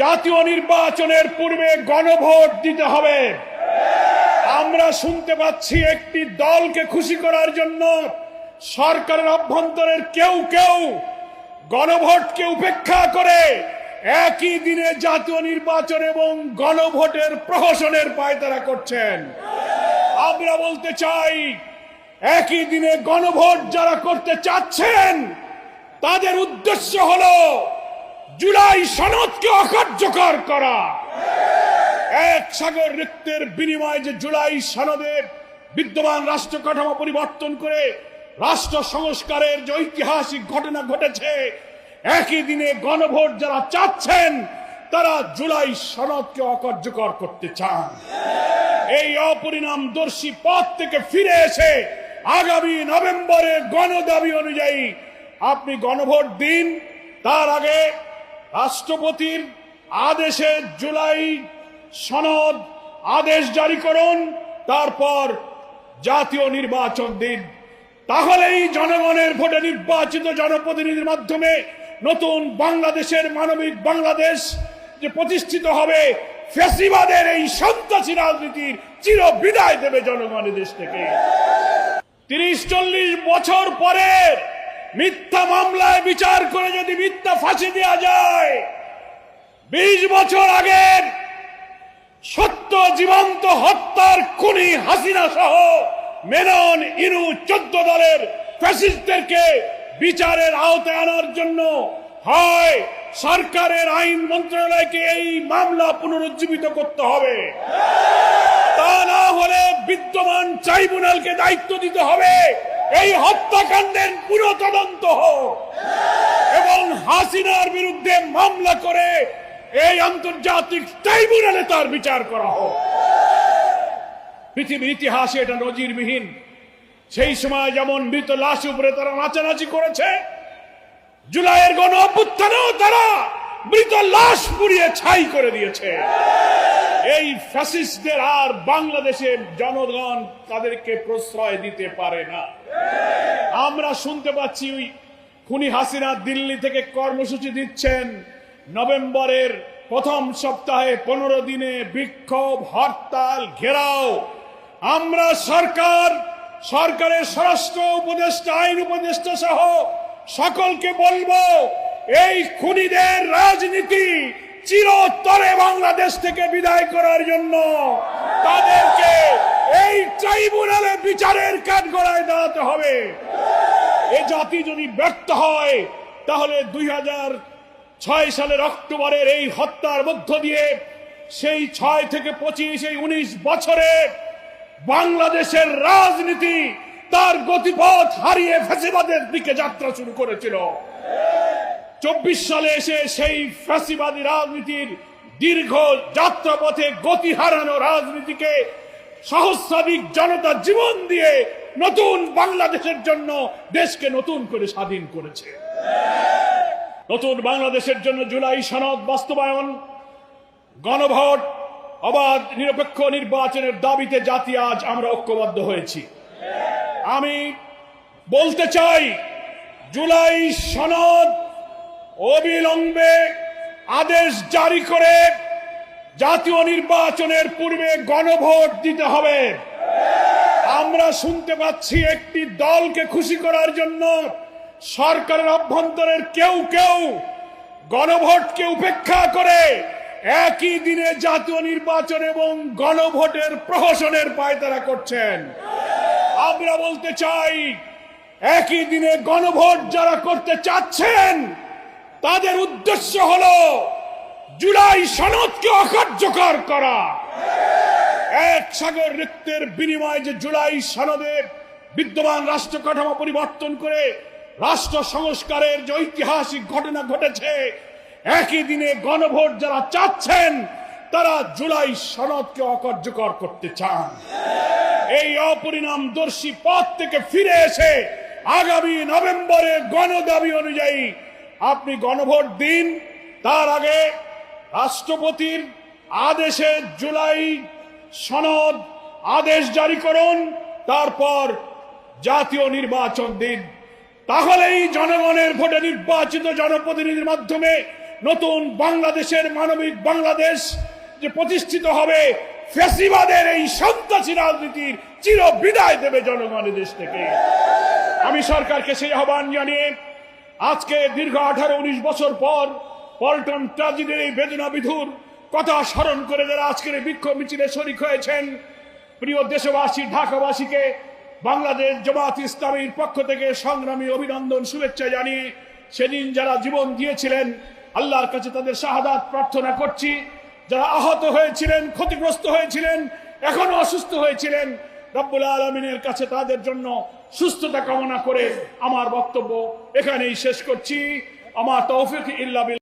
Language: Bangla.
জাতীয় নির্বাচনের পূর্বে গণভোট দিতে হবে। আমরা শুনতে পাচ্ছি একটি দলকে খুশি করার জন্য সরকারের অভ্যন্তরের কেউ কেউ গণভোটকে উপেক্ষা করে একই দিনে জাতীয় নির্বাচন এবং গণভোটের প্রহসনের পায়তারা করছেন। আমরা বলতে চাই, একই দিনে গণভোট যারা করতে চাচ্ছেন, তাদের উদ্দেশ্য হলো জুলাই সনদকে অকার্যকর করা। এক সাগর রিক্তের বিনিময়ে যে জুলাই সনদের বিদ্যমান রাষ্ট্র কাঠামো পরিবর্তন করে রাষ্ট্র সংস্কারের যে ঐতিহাসিক ঘটনা ঘটেছে, একই দিনে গণভোট যারা চাচ্ছেন, তারা জুলাই সনদকে অকার্যকর করতে চান। এই অপরিণামদর্শী পথ থেকে ফিরে এসে আগামী নভেম্বরে গণদাবি অনুযায়ী আপনি গণভোট দিন, তার আগে রাষ্ট্রপতির আদেশে জুলাই সনদ আদেশ জারি করুন, তারপর জাতীয় নির্বাচন দিন। তাহলেই জনগণের ভোটে নির্বাচিত জনপ্রতিনিধির মাধ্যমে নতুন বাংলাদেশের মানবিক বাংলাদেশ যে প্রতিষ্ঠিত হবে ফ্যাসিবাদের এই সন্ত্রাসী রাজনীতির চির বিদায় দেবে জনগণের দেশ থেকে। তিরিশ চল্লিশ বছর পরে মিথ্যা মামলায় বিচার করে যদি মিথ্যা ফাঁসি দেওয়া যায়, বিশ বছর আগের সত্য জীবন্ত হত্যার খুনি হাসিনা সহ মেনন ইনু চোদ্দ দলের ফ্যাসিস্টদেরকে বিচারের আওতায় আনার জন্য হয়, সরকারের আইন মন্ত্রণালয়কে এই মামলা পুনরুজ্জীবিত করতে হবে। তা না হলে বিদ্যমান ট্রাইব্যুনালকে দায়িত্ব দিতে হবে। এই হত্যাকাণ্ডের পুরো তদন্ত হোক। এবং হাসিনার বিরুদ্ধে মামলা করে এই আন্তর্জাতিক ট্রাইব্যুনালে তার বিচার করা হোক। পৃথিবীর ইতিহাসে এটা নজিরবিহীন। সেই সময় যেমন মৃত লাশ উপরে তারা নাচানাচি করেছে, জুলাইয়ের গণ অভ্যুত্থানেও তারা মৃত লাশ পুড়িয়ে ছাই করে দিয়েছে। এই ফ্যাসিস্টদের আর বাংলাদেশের জনগণ তাদেরকে প্রশ্রয় দিতে পারে না। আমরা শুনতে পাচ্ছি ওই খুনি হাসিনা দিল্লি থেকে কর্মসূচি দিচ্ছেন। নভেম্বরের প্রথম সপ্তাহে পনেরো দিনে বিক্ষোভ, হরতাল, ঘেরাও। আমরা সরকার, সরকারের স্বরাষ্ট্র উপদেষ্টা, আইন উপদেষ্টা সহ সকলকে বলব, এই খুনিদের রাজনীতি চিরতরে বাংলাদেশ থেকে বিদায় করার জন্য তাদেরকে এই ট্রাইব্যুনালে বিচারের কাঠ গড়ায় দাঁড়াতে হবে। এ জাতি যদি ব্যর্থ হয়, তাহলে দুই ছয় সালের অক্টোবরের এই হত্যার মধ্য দিয়ে সেই ছয় থেকে পঁচিশ, এই উনিশ বছরে বাংলাদেশের রাজনীতি তার গতিপথ হারিয়ে ফ্যাসিবাদের দিকে যাত্রা শুরু করেছিল। চব্বিশ সালে এসে সেই ফ্যাসিবাদী রাজনীতির দীর্ঘ যাত্রাপথে গতি হারানো রাজনীতিকে সহস্রাধিক জনতা জীবন দিয়ে নতুন বাংলাদেশের জন্য দেশকে নতুন করে স্বাধীন করেছে। নতুন বাংলাদেশের জন্য জুলাই সনদ বাস্তবায়ন, গণভোট, অবাধ নিরপেক্ষ নির্বাচনের দাবিতে জাতি আজ আমরা ঐক্যবদ্ধ হয়েছি। আমি বলতে চাই, জুলাই সনদ অবিলম্বে আদেশ জারি করে জাতীয় নির্বাচনের পূর্বে গণভোট দিতে হবে। আমরা শুনতে পাচ্ছি একটি দলকে খুশি করার জন্য সরকারের অভ্যন্তরের কেউ কেউ গণভোটকে উপেক্ষা করে একই দিনে জাতীয় নির্বাচন এবং গণভোটের প্রহসনের পায়তারা করছেন। আমরা বলতে চাই, একই দিনে গণভোট যারা করতে চাচ্ছেন তাদের উদ্দেশ্য হল জুলাই সনদকে অকার্যকর করা। এক সাগর রিক্তের বিনিময়ে যে জুলাই সনদের বিদ্যমান রাষ্ট্র কাঠামো পরিবর্তন করে রাষ্ট্র সংস্কারের যে ঐতিহাসিক ঘটনা ঘটেছে, একই দিনে গণভোট যারা চাচ্ছেন, তারা জুলাই সনদকে অকার্যকর করতে চান। এই অপরিণামদর্শী পথ থেকে ফিরে এসে আগামী নভেম্বরে গণদাবি অনুযায়ী আপনি গণভোট দিন, তার আগে রাষ্ট্রপতির আদেশে জুলাই সনদ আদেশ জারি করুন, তারপর জাতীয় নির্বাচন দিন। তাহলেই জনগণের ভোটে নির্বাচিত জনপ্রতিনিধির মাধ্যমে নতুন বাংলাদেশের মানবিক বাংলাদেশ যে প্রতিষ্ঠিত হবে ফ্যাসিবাদের এই সন্ত্রাসী রাজনীতির চির বিদায় দেবে জনগণের দেশ থেকে। আমি সরকারকে সেই আহ্বান জানিয়ে আজকে দীর্ঘ আঠারো, উনিশ বছর পর পল্টন ট্রাজিডির এই বেদনা বিধুর কথা স্মরণ করে যারা আজকের বিক্ষোভ মিছিলে শরিক হয়েছেন, প্রিয় দেশবাসী, ঢাকাবাসীকে, বাংলাদেশ জমাত ইসলামীর পক্ষ থেকে সংগ্রামী অভিনন্দন, শুভেচ্ছা জানিয়ে সেদিন যারা জীবন দিয়েছিলেন, আল্লাহর কাছে তাদের শাহাদাত প্রার্থনা করছি। যারা আহত হয়েছিলেন, ক্ষতিগ্রস্ত হয়েছিলেন, এখনও অসুস্থ হয়েছিলেন রব্বুল আলমিনের কাছে তাদের জন্য সুস্থতা কামনা করে আমার বক্তব্য এখানেই শেষ করছি। আমার তৌফিক ইল্লা বিল